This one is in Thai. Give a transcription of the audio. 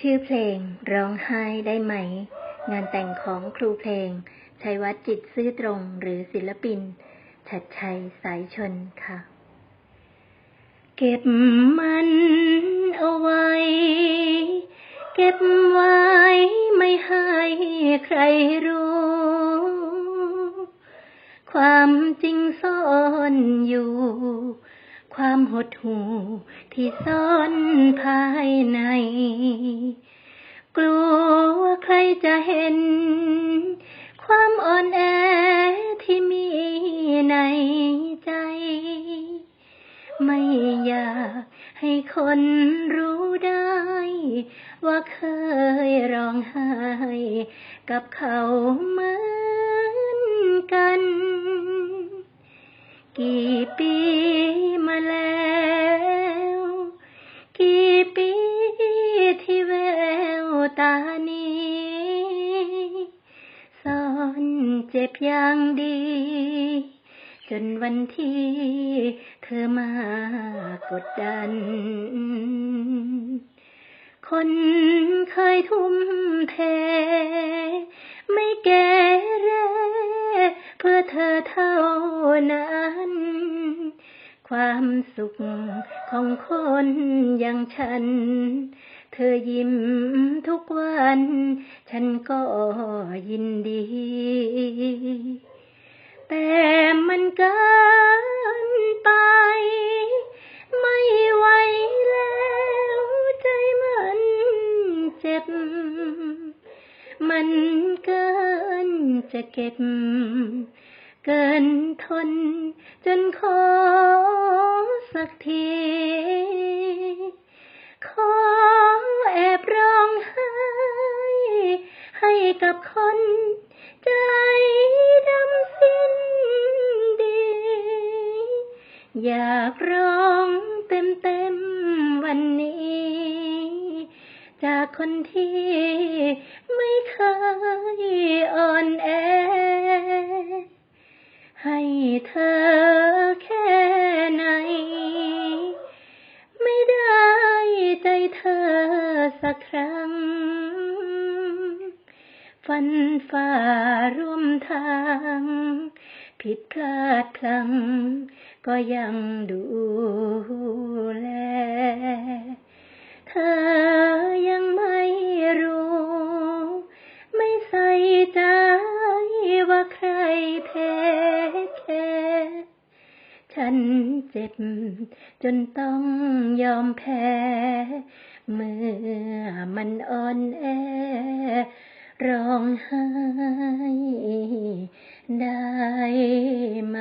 ชื่อเพลงร้องไห้ได้ไหม งานแต่งของครูเพลง ชัยวัฒน์จิตซื่อตรงหรือศิลปิน ชัดชัยสายชนค่ะ เก็บมันเอาไว้ เก็บไว้ไม่ให้ใครรู้ ความจริงซ่อนอยู่ความหดหู่ที่ซ่อนภายใน จะเห็น ความอ่อนแอที่มีในใจ ไม่อยากให้คนรู้ได้ ว่าเคยร้องไห้กับเขาเหมือนกัน กี่ปีมาแล้วกี่ปีที่แววตานี้ อย่างดี จนวันที่เธอมากดดัน คนเคยทุ่มเท ไม่แก่แรเพื่อเธอเท่านั้นความสุขของคนอย่างฉัน เธอยิ้มทุกวัน ฉันก็ยินดี แต่มันเกินไป ไม่ไหวแล้วใจมันเจ็บ มันเกินจะเก็บ เกินทนจนขอ กับคนใจดำสิ้นดี อยากร้องเต็มเต็มๆวันนี้ จากคนที่ไม่เคยอ่อนแอ ให้เธอแค่ไหน ไม่ได้ใจเธอสักครั้ง ฝันฝ่าร่วมทาง ผิดพลาดพลังก็ยังดูแล เธอยังไม่รู้ ไม่ใส่ใจว่าใครแพ้แค่ฉันเจ็บจนต้องยอมแพ้ เมื่อมันอ่อนแอ ร้องไห้ได้ไหม